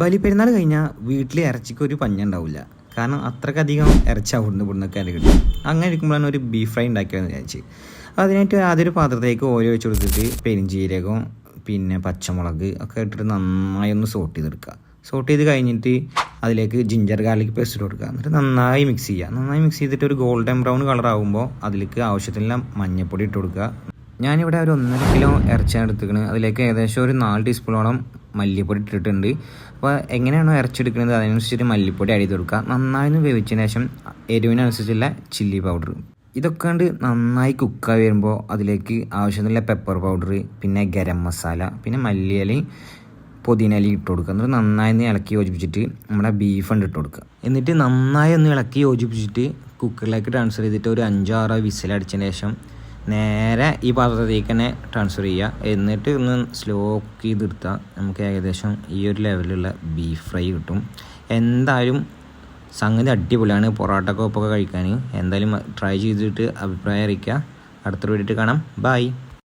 ബലിപ്പെരുന്നാൾ കഴിഞ്ഞാൽ വീട്ടിലെ ഇറച്ചിക്ക് ഒരു പഞ്ഞ ഉണ്ടാവില്ല കാരണം അത്രക്കധികം ഇറച്ചി അവിടുന്ന് ഇവിടുന്ന് കയറി കിട്ടും അങ്ങനെ ഇരിക്കുമ്പോഴാണ് ഒരു ബീഫ് ഫ്രൈ ഉണ്ടാക്കിയതെന്ന് വിചാരിച്ച്. അതിനായിട്ട് ആദ്യം ഒരു പാത്രത്തേക്ക് ഓരോ വെച്ച് കൊടുത്തിട്ട് പെരിഞ്ചീരകം പിന്നെ പച്ചമുളക് ഒക്കെ ഇട്ടിട്ട് നന്നായി ഒന്ന് സോട്ട് ചെയ്തെടുക്കുക. സോട്ട് ചെയ്ത് കഴിഞ്ഞിട്ട് അതിലേക്ക് ജിഞ്ചർ ഗാർലിക് പേസ്റ്റ് കൊടുക്കുക. എന്നിട്ട് നന്നായി മിക്സ് ചെയ്യുക. നന്നായി മിക്സ് ചെയ്തിട്ട് ഒരു ഗോൾഡൻ ബ്രൗൺ കളർ ആകുമ്പോൾ അതിലേക്ക് ആവശ്യത്തിനുള്ള മഞ്ഞൾപ്പൊടി ഇട്ട് കൊടുക്കുക. ഞാനിവിടെ ഒരു ഒന്നര കിലോ ഇറച്ചിയാണ് എടുത്തിരിക്കുന്നത് അതിലേക്ക് ഏകദേശം ഒരു നാല് ടീസ്പൂണോളം മല്ലിപ്പൊടി ഇട്ടിട്ടുണ്ട്. അപ്പോൾ എങ്ങനെയാണോ ഇറച്ചെടുക്കുന്നത് അതിനനുസരിച്ചിട്ട് മല്ലിപ്പൊടി അടി കൊടുക്കുക നന്നായി വേവിച്ചതിന് ശേഷം എരിവിനനുസരിച്ചുള്ള ചില്ലി പൗഡർ ഇതൊക്കെ കണ്ട് നന്നായി കുക്കായി വരുമ്പോൾ അതിലേക്ക് ആവശ്യത്തിനുള്ള പെപ്പർ പൗഡർ പിന്നെ ഗരം മസാല പിന്നെ മല്ലിയിലയും പൊതിനലി ഇട്ട് കൊടുക്കുക. എന്നിട്ട് നന്നായി ഒന്ന് ഇളക്കി യോജിപ്പിച്ചിട്ട് നമ്മുടെ ബീഫ് ഉണ്ട് ഇട്ട് കൊടുക്കുക. എന്നിട്ട് നന്നായി ഒന്ന് ഇളക്കി യോജിപ്പിച്ചിട്ട് കുക്കറിലേക്ക് ട്രാൻസ്ഫർ ചെയ്തിട്ട് ഒരു അഞ്ചോ ആറോ വിസിലടിച്ചതിന് ശേഷം നേരെ ഈ പാത്രത്തിലേക്ക് തന്നെ ട്രാൻസ്ഫർ ചെയ്യുക എന്നിട്ട് ഒന്ന് സ്ലോക്ക് ചെയ്തെടുത്താൽ നമുക്ക് ഏകദേശം ഈ ഒരു ലെവലിലുള്ള ബീഫ് ഫ്രൈ കിട്ടും. എന്തായാലും സംഗതി അടിപൊളിയാണ്. പൊറോട്ടക്കൊപ്പൊക്കെ കഴിക്കാൻ എന്തായാലും ട്രൈ ചെയ്തിട്ട് അഭിപ്രായം അറിയിക്കുക അടുത്തൊരു വീഡിയോ കാണാം. ബൈ